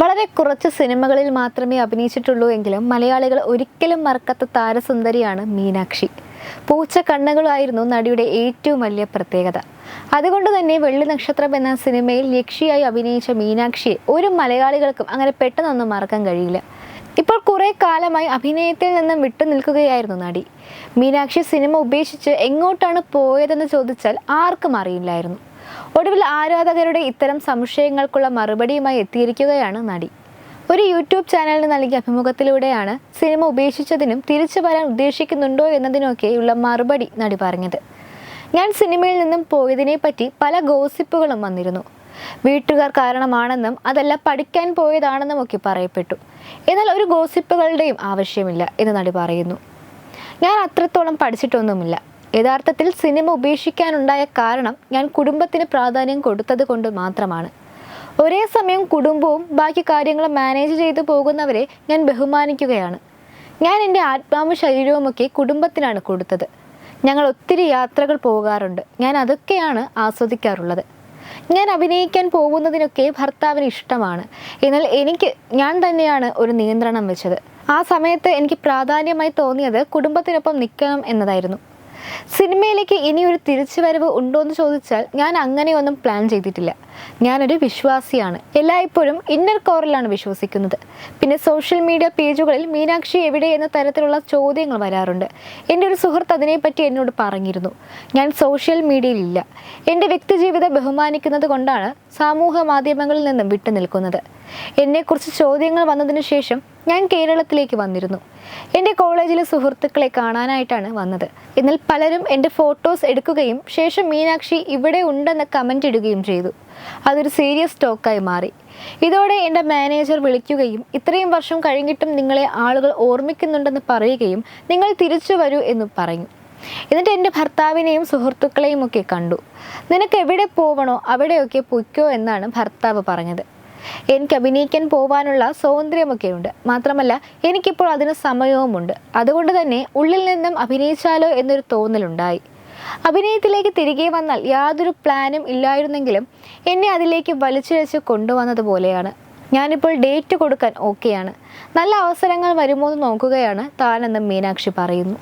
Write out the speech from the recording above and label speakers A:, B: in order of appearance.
A: വളരെ കുറച്ച് സിനിമകളിൽ മാത്രമേ അഭിനയിച്ചിട്ടുള്ളൂ എങ്കിലും മലയാളികൾ ഒരിക്കലും മറക്കാത്ത താരസുന്ദരിയാണ് മീനാക്ഷി. പൂച്ച കണ്ണുകളായിരുന്നു നടിയുടെ ഏറ്റവും വലിയ പ്രത്യേകത. അതുകൊണ്ട് തന്നെ വെള്ളി നക്ഷത്രം എന്ന സിനിമയിൽ ലക്ഷിയായി അഭിനയിച്ച മീനാക്ഷിയെ ഒരു മലയാളികൾക്കും അങ്ങനെ പെട്ടെന്നൊന്നും മറക്കാൻ കഴിയില്ല. ഇപ്പോൾ കുറേ കാലമായി അഭിനയത്തിൽ നിന്നും വിട്ടു നിൽക്കുകയായിരുന്നു നടി. മീനാക്ഷി സിനിമ ഉപേക്ഷിച്ച് എങ്ങോട്ടാണ് പോയതെന്ന് ചോദിച്ചാൽ ആർക്കും അറിയില്ലായിരുന്നു. ഒടുവിൽ ആരാധകരുടെ ഇത്തരം സംശയങ്ങൾക്കുള്ള മറുപടിയുമായി എത്തിയിരിക്കുകയാണ് നടി. ഒരു യൂട്യൂബ് ചാനലിന് നൽകിയ അഭിമുഖത്തിലൂടെയാണ് സിനിമ ഉപേക്ഷിച്ചതിനും തിരിച്ചു വരാൻ ഉദ്ദേശിക്കുന്നുണ്ടോ എന്നതിനൊക്കെയുള്ള മറുപടി നടി പറഞ്ഞത്. ഞാൻ സിനിമയിൽ നിന്നും പോയതിനെ പറ്റി പല ഗോസിപ്പുകളും വന്നിരുന്നു. വീട്ടുകാർ കാരണമാണെന്നും അതല്ല പഠിക്കാൻ പോയതാണെന്നും ഒക്കെ പറയപ്പെട്ടു. എന്നാൽ ഒരു ഗോസിപ്പുകളുടെയും ആവശ്യമില്ല എന്ന് നടി പറയുന്നു. ഞാൻ അത്രത്തോളം പഠിച്ചിട്ടൊന്നുമില്ല. യഥാർത്ഥത്തിൽ സിനിമ ഉപേക്ഷിക്കാനുണ്ടായ കാരണം ഞാൻ കുടുംബത്തിന് പ്രാധാന്യം കൊടുത്തത് കൊണ്ട് മാത്രമാണ്. ഒരേ സമയം കുടുംബവും ബാക്കി കാര്യങ്ങളും മാനേജ് ചെയ്തു പോകുന്നവരെ ഞാൻ ബഹുമാനിക്കുകയാണ്. ഞാൻ എന്റെ ആത്മാവും ശരീരവുമൊക്കെ കുടുംബത്തിനാണ് കൊടുത്തത്. ഞങ്ങൾ ഒത്തിരി യാത്രകൾ പോകാറുണ്ട്. ഞാൻ അതൊക്കെയാണ് ആസ്വദിക്കാറുള്ളത്. ഞാൻ അഭിനയിക്കാൻ പോകുന്നതിനൊക്കെ ഭർത്താവിന് ഇഷ്ടമാണ്. എന്നാൽ എനിക്ക് ഞാൻ തന്നെയാണ് ഒരു നിയന്ത്രണം വെച്ചത്. ആ സമയത്ത് എനിക്ക് പ്രാധാന്യമായി തോന്നിയത് കുടുംബത്തിനൊപ്പം നിൽക്കണം എന്നതായിരുന്നു. സിനിമയിലേക്ക് ഇനി ഒരു തിരിച്ചുവരവ് ഉണ്ടോ എന്ന് ചോദിച്ചാൽ ഞാൻ അങ്ങനെയൊന്നും പ്ലാൻ ചെയ്തിട്ടില്ല. ഞാനൊരു വിശ്വാസിയാണ്. എല്ലായ്പ്പോഴും ഇന്നർ കോറിലാണ് വിശ്വസിക്കുന്നത്. പിന്നെ സോഷ്യൽ മീഡിയ പേജുകളിൽ മീനാക്ഷി എവിടെ എന്ന തരത്തിലുള്ള ചോദ്യങ്ങൾ വരാറുണ്ട്. എന്റെ ഒരു സുഹൃത്ത് അതിനെപ്പറ്റി എന്നോട് പറഞ്ഞിരുന്നു. ഞാൻ സോഷ്യൽ മീഡിയയിലില്ല എന്റെ വ്യക്തിജീവിതം ബഹുമാനിക്കുന്നത് കൊണ്ടാണ് സാമൂഹ്യ മാധ്യമങ്ങളിൽ നിന്നും വിട്ടു നിൽക്കുന്നത് എന്നെക്കുറിച്ച് ചോദ്യങ്ങൾ വന്നതിന് ശേഷം ഞാൻ കേരളത്തിലേക്ക് വന്നിരുന്നു. എന്റെ കോളേജിലെ സുഹൃത്തുക്കളെ കാണാനായിട്ടാണ് വന്നത്. എന്നാൽ പലരും എന്റെ ഫോട്ടോസ് എടുക്കുകയും ശേഷം മീനാക്ഷി ഇവിടെ ഉണ്ടെന്ന് കമന്റ് ഇടുകയും ചെയ്തു. അതൊരു സീരിയസ് ടോക്കായി മാറി. ഇതോടെ എന്റെ മാനേജർ വിളിക്കുകയും ഇത്രയും വർഷം കഴിഞ്ഞിട്ടും നിങ്ങളെ ആളുകൾ ഓർമ്മിക്കുന്നുണ്ടെന്ന് പറയുകയും നിങ്ങൾ തിരിച്ചു വരൂ എന്ന് പറഞ്ഞു. എന്നിട്ട് എന്റെ ഭർത്താവിനെയും സുഹൃത്തുക്കളെയും ഒക്കെ കണ്ടു. നിനക്ക് എവിടെ പോവണോ അവിടെയൊക്കെ പൊയ്ക്കോ എന്നാണ് ഭർത്താവ് പറഞ്ഞത്. എനിക്ക് അഭിനയിക്കാൻ പോവാനുള്ള സ്വാതന്ത്ര്യമൊക്കെ ഉണ്ട് മാത്രമല്ല എനിക്കിപ്പോൾ അതിന് സമയവുമുണ്ട്. അതുകൊണ്ട് തന്നെ ഉള്ളിൽ നിന്നും അഭിനയിച്ചാലോ എന്നൊരു തോന്നലുണ്ടായി. അഭിനയത്തിലേക്ക് തിരികെ വന്നാൽ യാതൊരു പ്ലാനും ഇല്ലായിരുന്നെങ്കിലും എന്നെ അതിലേക്ക് വലിച്ചിഴച്ച് കൊണ്ടുവന്നതുപോലെയാണ് ഞാനിപ്പോൾ ഡേറ്റ് കൊടുക്കാൻ ഓക്കെയാണ്. നല്ല അവസരങ്ങൾ വരുമോ എന്ന് നോക്കുകയാണ് താനെന്ന് മീനാക്ഷി പറയുന്നു.